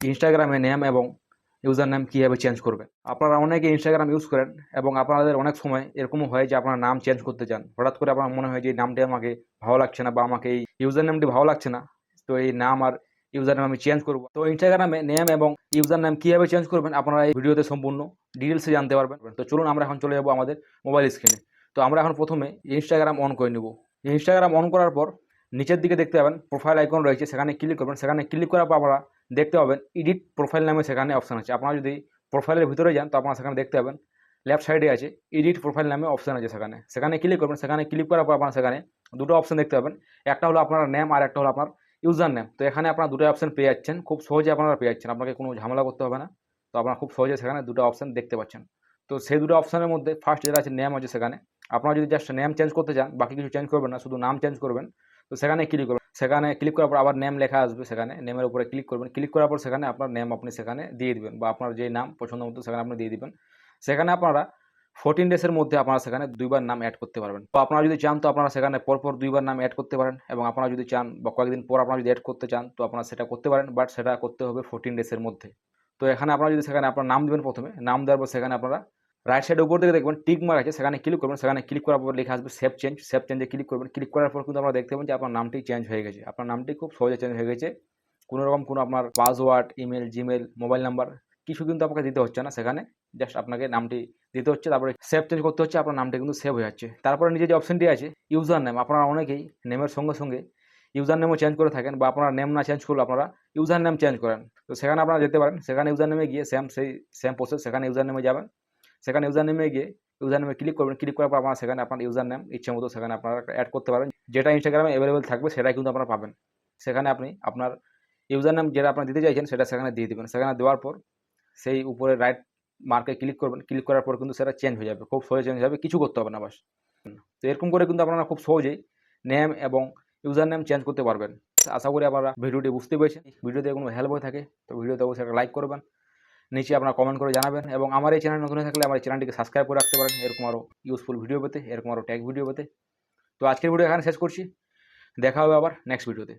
ইনস্টাগ্রামে নেম এবং user name কীভাবে চেঞ্জ করবে আপনারা অনেকে ইনস্টাগ্রাম ইউজ করেন এবং আপনাদের অনেক সময় এরকমও হয় যে আপনার নাম চেঞ্জ করতে চান। হঠাৎ করে আপনার মনে হয় যে নামটি আমাকে ভালো লাগছে না বা আমাকে এই ইউজার নেমটি ভালো লাগছে না, তো এই নাম আর ইউজার নেম আমি চেঞ্জ করব। তো ইনস্টাগ্রামে নেম এবং ইউজার নেম কীভাবে চেঞ্জ করবেন আপনারা এই ভিডিওতে সম্পূর্ণ ডিটেলসে জানতে পারবেন। তো চলুন আমরা এখন চলে যাব আমাদের মোবাইল স্ক্রিনে তো আমরা এখন প্রথমে ইনস্টাগ্রাম অন করে নেব। ইনস্টাগ্রাম অন করার পর নিচের দিকে দেখতে পাবেন প্রোফাইল আইকন রয়েছে, সেখানে ক্লিক করবেন। সেখানে ক্লিক করার পর আপনারা দেখতে পাবেন। এডিট প্রোফাইল নামে সেখানে অপশান আছে। আপনারা যদি প্রোফাইলের ভিতরে যান, তো আপনারা সেখানে দেখতে পাবেন। লেফট সাইডে আছে এডিট প্রোফাইল নামে অপশান আছে সেখানে। সেখানে ক্লিক করবেন। সেখানে ক্লিক করার পর আপনারা সেখানে দুটো অপশান দেখতে পাবেন। একটা হলো আপনার নেম আর একটা হলো আপনার ইউজার নেম তো এখানে আপনারা দুটো অপশান পেয়ে যাচ্ছেন। খুব সহজে আপনারা পেয়ে যাচ্ছেন। আপনাকে কোনো ঝামেলা করতে হবে না। তো আপনারা খুব সহজে সেখানে দুটো অপশান দেখতে পাচ্ছেন। তো সেই দুটো অপশানের মধ্যে ফার্স্ট যেটা আছে নেম আছে সেখানে। আপনারা যদি জাস্ট নেম চেঞ্জ করতে চান, বাকি কিছু চেঞ্জ করবেন না, শুধু নাম চেঞ্জ করবেন, তো সেখানে ক্লিক করবেন। সেখানে ক্লিক করার পর আবার নেম লেখা আসবে সেখানে। নেমের উপরে ক্লিক করবেন। ক্লিক করার পর সেখানে আপনার নেম আপনি সেখানে দিয়ে দিবেন বা আপনার যে নাম পছন্দ মতো সেখানে আপনি দিয়ে দিবেন। সেখানে আপনারা ফোরটিন ডেসের মধ্যে আপনারা সেখানে দুইবার নাম অ্যাড করতে পারবেন। তো আপনারা যদি চান তো আপনারা সেখানে পরপর দুইবার নাম অ্যাড করতে পারেন এবং আপনারা যদি চান বা কয়েকদিন পর আপনারা যদি অ্যাড করতে চান তো আপনারা সেটা করতে পারেন বাট সেটা করতে হবে ফোরটিন ডেসের মধ্যে। তো এখানে আপনারা যদি সেখানে আপনার নাম দেবেন প্রথমে, নাম দেওয়ার পর সেখানে আপনারা রাইট সাইডের উপর দিকে দেখবেন টিক মার্ক আছে, সেখানে ক্লিক করবেন, সেখানে ক্লিক করার পর লেখা আসবে সেভ চেঞ্জ সেভ চেঞ্জে ক্লিক করবেন ক্লিক করার পর কিন্তু আপনারা দেখতে পাবেন যে আপনার নামটি চেঞ্জ হয়ে গেছে। আপনার নামটি খুব সহজে চেঞ্জ হয়ে গেছে। কোনো রকম কোনো আপনার password email Gmail mobile number কিছু কিন্তু আপনাকে দিতে হচ্ছে না সেখানে। জাস্ট আপনাকে নামটি দিতে হচ্ছে, তারপরে সেভ চেঞ্জ করতে হচ্ছে, আপনার নামটা কিন্তু সেভ হয়ে যাচ্ছে। তারপরে নিজে যে অপশনটি আছে ইউজার নেম আপনারা অনেকেই নেমের সঙ্গে সঙ্গে ইউজার নেমও চেঞ্জ করে থাকেন বা আপনারা নেম না চেঞ্জ করলে আপনারা ইউজার নেম চেঞ্জ করেন। তো সেখানে আপনারা যেতে পারেন, সেখানে ইউজার নেমে গিয়ে সেম সেই সেম প্রসেস সেখানে ইউজার নেমে যাবেন। সেখানে ইউজার নেমে গিয়ে ইউজার নেমে ক্লিক করবেন ক্লিক করার পর আপনারা সেখানে আপনার ইউজার নেম ইচ্ছে মতো সেখানে আপনারা অ্যাড করতে পারেন যেটা ইনস্টাগ্রামে অ্যাভেলেবেল থাকবে, সেটাই কিন্তু আপনারা পাবেন। সেখানে আপনি আপনার ইউজার নেম যেটা আপনার দিতে চাইছেন, সেটা সেখানে দিয়ে দেবেন। সেখানে দেওয়ার পর সেই উপরে রাইট মার্কে ক্লিক করবেন। ক্লিক করার পর কিন্তু সেটা চেঞ্জ হয়ে যাবে। খুব সহজে চেঞ্জ হবে, কিছু করতে হবে না বাস। তো এরকম করে কিন্তু আপনারা খুব সহজেই নেম এবং ইউজার নেম চেঞ্জ করতে পারবেন। আশা করি আপনারা ভিডিওটি বুঝতে পেরেছেন। ভিডিওতে কোনো হেল্প হয়ে থাকে, তো ভিডিওতে অবশ্যই একটা লাইক করবেন। নিচে আপনারা কমেন্ট করে জানাবেন এবং আমার এই চ্যানেল নতুন থাকলে আমার চ্যানেলটিকে সাবস্ক্রাইব করে রাখতে পারেন। এরকম আরও ইউজফুল ভিডিও পেতে, এরকম আরও ট্যাগ ভিডিও পেতে। তো আজকের ভিডিও এখানে শেষ করছি। দেখা হবে আবার নেক্সট ভিডিওতে